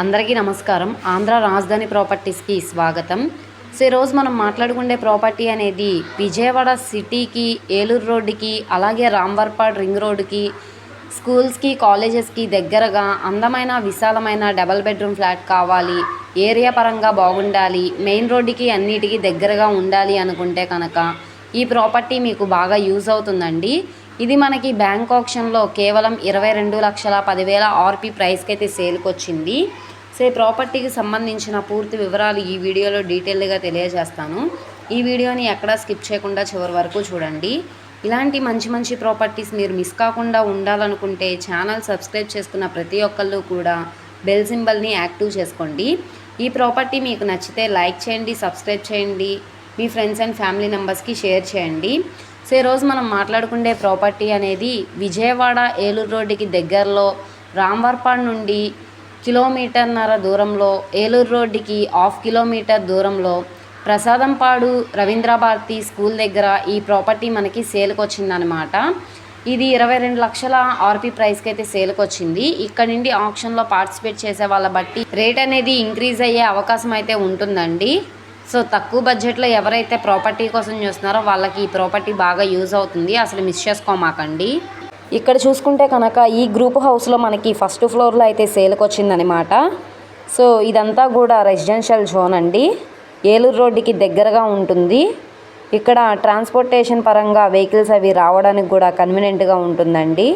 అందరికీ నమస్కారం. ఆంధ్ర రాజధాని ప్రాపర్టీస్కి స్వాగతం. సో ఈరోజు మనం మాట్లాడుకునే ప్రాపర్టీ అనేది విజయవాడ సిటీకి ఏలూరు రోడ్డుకి అలాగే రాంవర్పాడ్ రింగ్ రోడ్డుకి స్కూల్స్కి కాలేజెస్కి దగ్గరగా అందమైన విశాలమైన డబల్ బెడ్రూమ్ ఫ్లాట్ కావాలి. ఏరియా పరంగా బాగుండాలి. మెయిన్ రోడ్డుకి అన్నిటికీ దగ్గరగా ఉండాలి అనుకుంటే కనుక ఈ ప్రాపర్టీ మీకు బాగా యూజ్ అవుతుందండి. ఇది మనకి బ్యాంక్ ఆప్షన్లో కేవలం ఇరవై రెండు లక్షల పదివేల ఆర్పి ప్రైస్కి అయితే సేల్కి వచ్చింది సో ఈ ప్రాపర్టీకి సంబంధించిన పూర్తి వివరాలు ఈ వీడియోలో డీటెయిల్గా తెలియజేస్తాను. ఈ వీడియోని ఎక్కడా స్కిప్ చేయకుండా చివరి వరకు చూడండి. ఇలాంటి మంచి మంచి ప్రాపర్టీస్ మీరు మిస్ కాకుండా ఉండాలనుకుంటే ఛానల్ సబ్స్క్రైబ్ చేసుకున్న ప్రతి ఒక్కళ్ళు కూడా బెల్ సింబల్ని యాక్టివ్ చేసుకోండి. ఈ ప్రాపర్టీ మీకు నచ్చితే లైక్ చేయండి సబ్స్క్రైబ్ చేయండి. మీ ఫ్రెండ్స్ అండ్ ఫ్యామిలీ మెంబర్స్కి షేర్ చేయండి. సో ఈరోజు మనం మాట్లాడుకునే ప్రాపర్టీ అనేది విజయవాడ ఏలూరు రోడ్డుకి దగ్గరలో రాంవర్పాడ్ నుండి కిలోమీటర్న్నర దూరంలో ఏలూరు రోడ్డుకి హాఫ్ కిలోమీటర్ దూరంలో ప్రసాదంపాడు రవీంద్రభారతి స్కూల్ దగ్గర ఈ ప్రాపర్టీ మనకి సేల్కి వచ్చిందనమాట ఇది ఇరవై రెండు లక్షల ఆర్పి ప్రైస్కి అయితే సేల్కి వచ్చింది ఇక్కడ నుండి ఆప్షన్లో పార్టిసిపేట్ చేసే వాళ్ళ బట్టి రేట్ అనేది ఇంక్రీజ్ అయ్యే అవకాశం అయితే ఉంటుందండి. సో తక్కువ బడ్జెట్లో ఎవరైతే ప్రాపర్టీ కోసం చూస్తున్నారో వాళ్ళకి ఈ ప్రాపర్టీ బాగా యూజ్ అవుతుంది. అసలు మిస్ చేసుకోమాకండి. ఇక్కడ చూసుకుంటే కనుక ఈ గ్రూప్ హౌస్లో మనకి ఫస్ట్ ఫ్లోర్లో అయితే సేల్కి వచ్చిందనమాట సో ఇదంతా కూడా రెసిడెన్షియల్ జోన్ అండి. ఏలూరు రోడ్డుకి దగ్గరగా ఉంటుంది. ఇక్కడ ట్రాన్స్పోర్టేషన్ పరంగా వెహికల్స్ అవి రావడానికి కూడా కన్వీనియంట్గా ఉంటుందండి.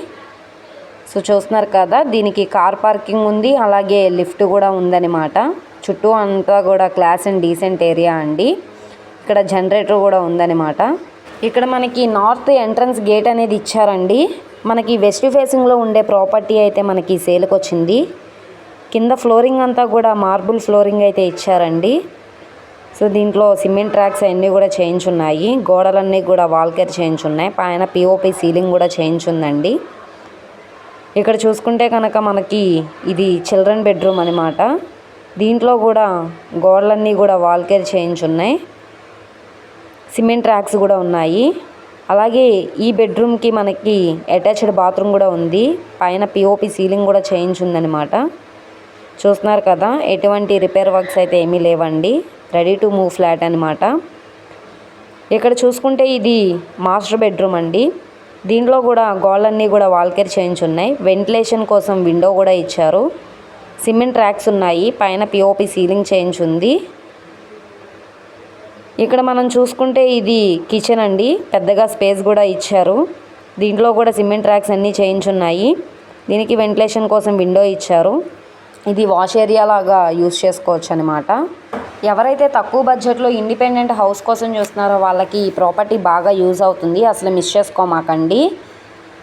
సో చూస్తున్నారు కదా దీనికి కార్ పార్కింగ్ ఉంది అలాగే లిఫ్ట్ కూడా ఉందన్నమాట. చుట్టూ అంతా కూడా క్లాస్ అండ్ డీసెంట్ ఏరియా అండి. ఇక్కడ జనరేటర్ కూడా ఉందన్నమాట. ఇక్కడ మనకి నార్త్ ఎంట్రన్స్ గేట్ అనేది ఇచ్చారండి. మనకి వెస్ట్ ఫేసింగ్లో ఉండే ప్రాపర్టీ అయితే మనకి సేల్కి వచ్చింది. కింద ఫ్లోరింగ్ అంతా కూడా మార్బుల్ ఫ్లోరింగ్ అయితే ఇచ్చారండి. సో దీంట్లో సిమెంట్ ట్రాక్స్ అన్నీ కూడా చేయించున్నాయి గోడలన్నీ కూడా వాల్కేర్ చేయించున్నాయి పైన పిఓపి సీలింగ్ కూడా చేయించుందండి ఇక్కడ చూసుకుంటే కనుక మనకి ఇది చిల్డ్రన్ బెడ్రూమ్ అనమాట దీంట్లో కూడా గోడలన్నీ కూడా వాల్కేర్ చేయించున్నాయి సిమెంట్ ర్యాక్స్ కూడా ఉన్నాయి. అలాగే ఈ బెడ్రూమ్కి మనకి అటాచ్డ్ బాత్రూమ్ కూడా ఉంది. పైన పిఓపి సీలింగ్ కూడా చేయించుందనమాట చూస్తున్నారు కదా ఎటువంటి రిపేర్ వర్క్స్ అయితే ఏమీ లేవండి. రెడీ టు మూవ్ ఫ్లాట్ అనమాట ఇక్కడ చూసుకుంటే ఇది మాస్టర్ బెడ్రూమ్ అండి. దీంట్లో కూడా గోళ్ళన్నీ కూడా వాల్కేర్ చేయించున్నాయి వెంటిలేషన్ కోసం విండో కూడా ఇచ్చారు. సిమెంట్ ట్రాక్స్ ఉన్నాయి. పైన పిఓపి సీలింగ్ చేయించుంది ఇక్కడ మనం చూసుకుంటే ఇది కిచెన్ అండి. పెద్దగా స్పేస్ కూడా ఇచ్చారు. దీంట్లో కూడా సిమెంట్ ట్రాక్స్ అన్నీ చేయించున్నాయి దీనికి వెంటిలేషన్ కోసం విండో ఇచ్చారు. ఇది వాష్ ఏరియా లాగా యూస్ చేసుకోవచ్చు అనమాట ఎవరైతే తక్కువ బడ్జెట్లో ఇండిపెండెంట్ హౌస్ కోసం చూస్తున్నారో వాళ్ళకి ఈ ప్రాపర్టీ బాగా యూజ్ అవుతుంది. అసలు మిస్ చేసుకోమాకండి.